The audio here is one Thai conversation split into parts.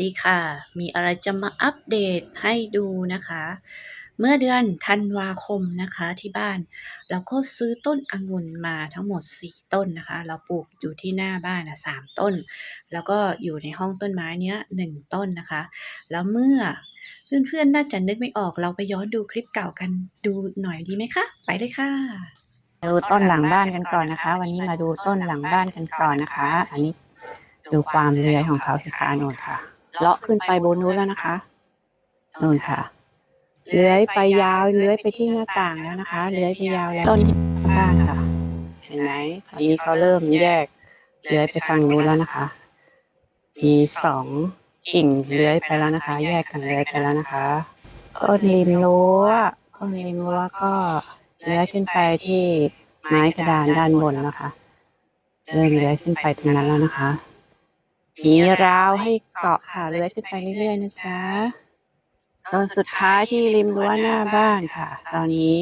ดีค่ะ มีอะไรจะมาอัปเดตให้ดูนะคะ เมื่อเดือนธันวาคมนะคะที่บ้าน เราก็ซื้อต้นองุ่นมาทั้งหมด 4 ต้นนะคะ เราปลูกอยู่ที่หน้าบ้านนะ3ต้น แล้วก็อยู่ในห้องต้นไม้เนี้ย1ต้นนะคะ แล้วเมื่อเพื่อนๆน่าจะนึกไม่ออกเราไปย้อนดูคลิปเก่ากันดูหน่อยดีไหมคะ ไปเลยค่ะดูต้นหลังบ้านกันก่อนนะคะ วันนี้มาดูต้นหลังบ้านกันก่อนนะคะ อันนี้ดูความเลื้อยของเขาสิคะโน่นค่ะ เลาะขึ้นไปบนนู้นแล้วนะคะโน่นค่ะ เลื้อยไปยาวเลื้อยไปที่หน้าต่างแล้วนะคะ เลื้อยไปยาวแล้วต้นที่บ้านค่ะ เห็นไหมตอนนี้เขาเริ่มแยกเลื้อยไปฝั่งนู้นแล้วนะคะ มีสองกิ่งเลื้อยไปแล้วนะคะ แยกกันเลื้อยไปแล้วนะคะต้นริมรั้วต้นริมรั้วก็เลื้อยขึ้นไปที่ไม้กระดานด้านบนนะคะ เริ่มเลื้อยขึ้นไปตรงนั้นแล้วนะคะ มีราวให้เกาะค่ะเลื้อยขึ้นไปเรื่อยๆนะจ๊ะต้นสุดท้ายที่ริมรั้วหน้าบ้านค่ะ ตอนนี้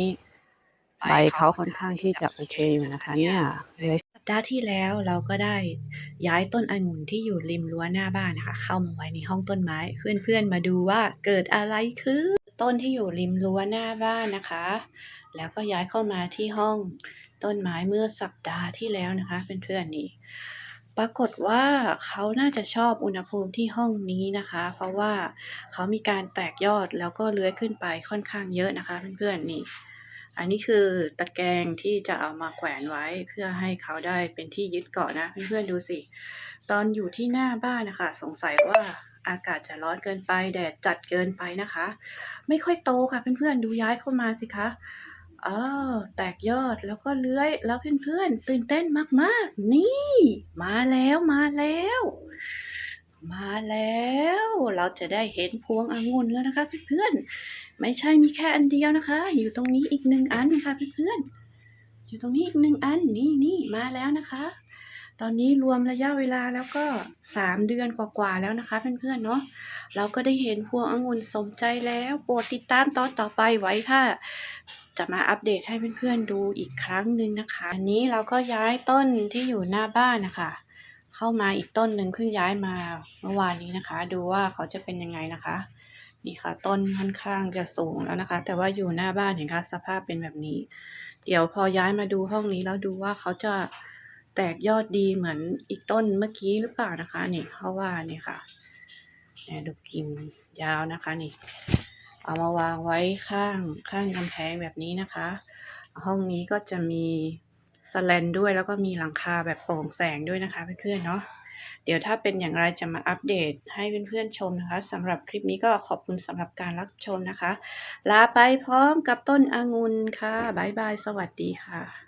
ใบเขาค่อนข้างที่จะโอเคอยู่นะคะ เนี่ยเลื้อยสัปดาห์ที่แล้วเราก็ได้ย้ายต้นองุ่นที่อยู่ริมรั้วหน้าบ้านนะคะ เข้ามาไว้ในห้องต้นไม้ เพื่อนๆมาดูว่าเกิดอะไรขึ้นต้นที่อยู่ริมรั้วหน้าบ้านนะคะ แล้วก็ย้ายเข้ามาที่ห้องต้นไม้เมื่อสัปดาห์ที่แล้วนะคะเพื่อนๆนี่ ปรากฏว่าเขาน่าจะชอบอุณหภูมิที่ห้องนี้นะคะ เพราะว่าเขามีการแตกยอดแล้วก็เลื้อยขึ้นไปค่อนข้างเยอะนะคะ เพื่อนๆนี่ อันนี้คือตะแกรงที่จะเอามาแขวนไว้เพื่อให้เขาได้เป็นที่ยึดเกาะนะ เพื่อนๆดูสิ ตอนอยู่ที่หน้าบ้านนะคะ สงสัยว่าอากาศจะร้อนเกินไปแดดจัดเกินไปนะคะ ไม่ค่อยโตค่ะเพื่อนๆดูย้ายเข้ามาสิคะ อ้าวแตกยอดแล้วก็เลื้อยแล้วเพื่อนๆตื่นเต้นมากๆ นี่ มาแล้วมาแล้ว มาแล้ว เราจะได้เห็นพวงองุ่นแล้วนะคะเพื่อนๆไม่ใช่มีแค่อันเดียวนะคะ อยู่ตรงนี้อีกหนึ่งอันค่ะเพื่อนๆอยู่ตรงนี้อีกหนึ่งอันนี่นี่มาแล้วนะคะ ตอนนี้รวมระยะเวลาแล้วก็สามเดือนกว่าๆแล้วนะคะเพื่อนๆเนาะเราก็ได้เห็นพวงองุ่นสมใจแล้วโปรดติดตามตอนต่อไปไว้ค่ะ จะมาอัปเดตให้เพื่อนๆดูอีกครั้งหนึ่งนะคะ อันนี้เราก็ย้ายต้นที่อยู่หน้าบ้านนะคะ เข้ามาอีกต้นหนึ่งเพิ่งย้ายมาเมื่อวานนี้นะคะ ดูว่าเขาจะเป็นยังไงนะคะ นี่ค่ะ ต้นค่อนข้างจะสูงแล้วนะคะ แต่ว่าอยู่หน้าบ้านเห็นคะสภาพเป็นแบบนี้ เดี๋ยวพอย้ายมาดูห้องนี้แล้วดูว่าเขาจะแตกยอดดีเหมือนอีกต้นเมื่อกี้หรือเปล่านะคะ นี่เพราะว่านี่ค่ะเนี่ยดูกิ่งยาวนะคะนี่ เอามาวางไว้ข้างข้างกำแพงแบบนี้นะคะ ห้องนี้ก็จะมีสแลนด้วยแล้วก็มีหลังคาแบบโปร่งแสงด้วยนะคะเพื่อนๆเนาะเดี๋ยวถ้าเป็นอย่างไรจะมาอัปเดตให้เพื่อนๆชมนะคะสำหรับคลิปนี้ก็ขอบคุณสำหรับการรับชมนะคะ ลาไปพร้อมกับต้นองุ่นค่ะบ๊ายบาย สวัสดีค่ะ